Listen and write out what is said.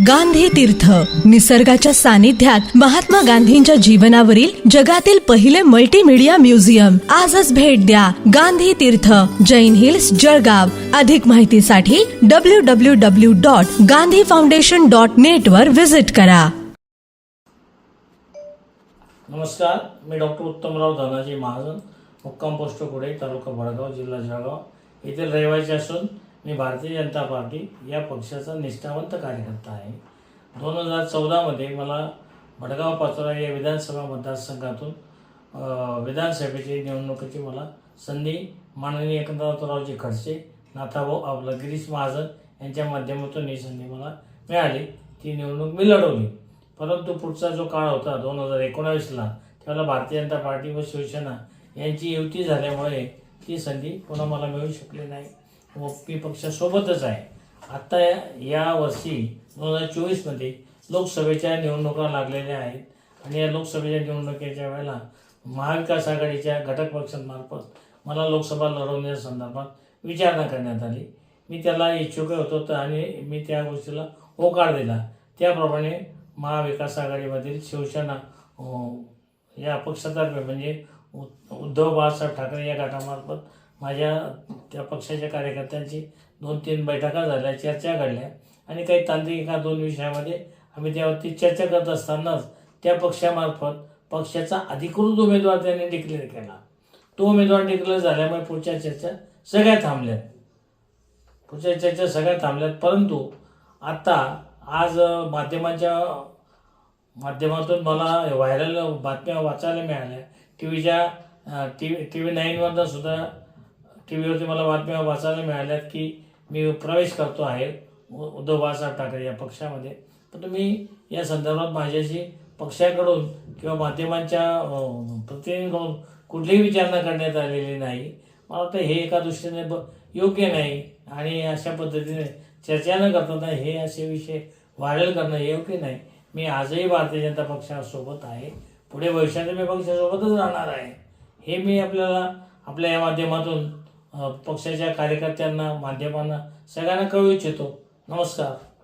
गांधी तीर्थ. निसर्गाच्या सानिध्यात महात्मा गांधींच्या जीवनावरील जगातील पहिले मल्टीमीडिया म्युझियम आजच भेट द्या गांधी तीर्थ. जैन हिल्स जळगाव. अधिक माहितीसाठी W W W dot Gandhi foundation dot net वर व्हिजिट करा. नमस्कार मी डॉक्टर उत्तमराव धनाजी महाजन मुक्काम पोस्ट पुढे तालुका भडगाव जिल्हा जळगाव. येथील रहिवासी असून मी भारतीय जनता पार्टी या पक्षाचा निष्ठावंत कार्यकर्ता आहे. दोन हजार चौदामध्ये मला भडगाव पाचोरा या विधानसभा मतदारसंघातून विधानसभेची निवडणुकीची मला संधी माननीय एकनाथरावजी खडसे नाथाभाऊ आपलं गिरीश महाजन यांच्या माध्यमातून ही संधी मला मिळाली. ती निवडणूक मी लढवली. परंतु पुढचा जो काळ होता दोन हजार एकोणावीसला त्यावेळेला भारतीय जनता पार्टी व शिवसेना यांची युती झाल्यामुळे ती संधी पुन्हा मला मिळू शकली नाही. व पक्षासोबतच आहे. आत्ता या या वर्षी दोन हजार चोवीसमध्ये लोकसभेच्या निवडणुका लागलेल्या आहेत आणि या लोकसभेच्या निवडणुकीच्या वेळेला महाविकास आघाडीच्या घटक पक्षांमार्फत मला लोकसभा लढवण्याच्या संदर्भात विचारणा करण्यात आली. मी त्याला इच्छुक होतो तर आणि मी त्या गोष्टीला होकार दिला. त्याप्रमाणे महाविकास आघाडीमधील शिवसेना या पक्षातर्फे म्हणजे उद्धव बाळासाहेब ठाकरे या गटामार्फत माझ्या त्या पक्षाच्या कार्यकर्त्यांची दोन तीन बैठका झाल्या चर्चा घडल्या आणि काही तांत्रिक एका दोन विषयामध्ये आम्ही त्यावरती चर्चा करत असतानाच त्या पक्षामार्फत पक्षाचा अधिकृत उमेदवार त्यांनी डिक्लेअर केला. तो उमेदवार डिक्लेअर झाल्यामुळे पुढच्या चर्चा सगळ्या थांबल्यात. पुढच्या चर्चा सगळ्या थांबल्यात परंतु आता आज माध्यमांच्या माध्यमातून मला व्हायरल बातम्या वाचायला मिळाल्या. टी व्हीच्या टी व्ही टी व्ही नाईनवरनं सुद्धा टी व्हीवरती मला बातम्या वाचायला मिळाल्यात की मी प्रवेश करतो आहे उ- उद्धव बाळासाहेब ठाकरे या पक्षामध्ये. तर तुम्ही या संदर्भात माझ्याशी पक्षाकडून किंवा माध्यमांच्या प्रतिनिधींकडून कुठलीही विचारणा करण्यात आलेली नाही. मला वाटतं हे एका दृष्टीने ब योग्य नाही आणि अशा पद्धतीने चर्चा न करताना हे असे विषय व्हायरल करणं योग्य नाही. मी आजही भारतीय जनता पक्षासोबत आहे. पुढे भविष्यात मी पक्षासोबतच राहणार आहे. हे मी आपल्याला आपल्या या माध्यमातून पक्षाच्या कार्यकर्त्यांना माध्यमांना सगळ्यांना कळू इच्छितो. नमस्कार.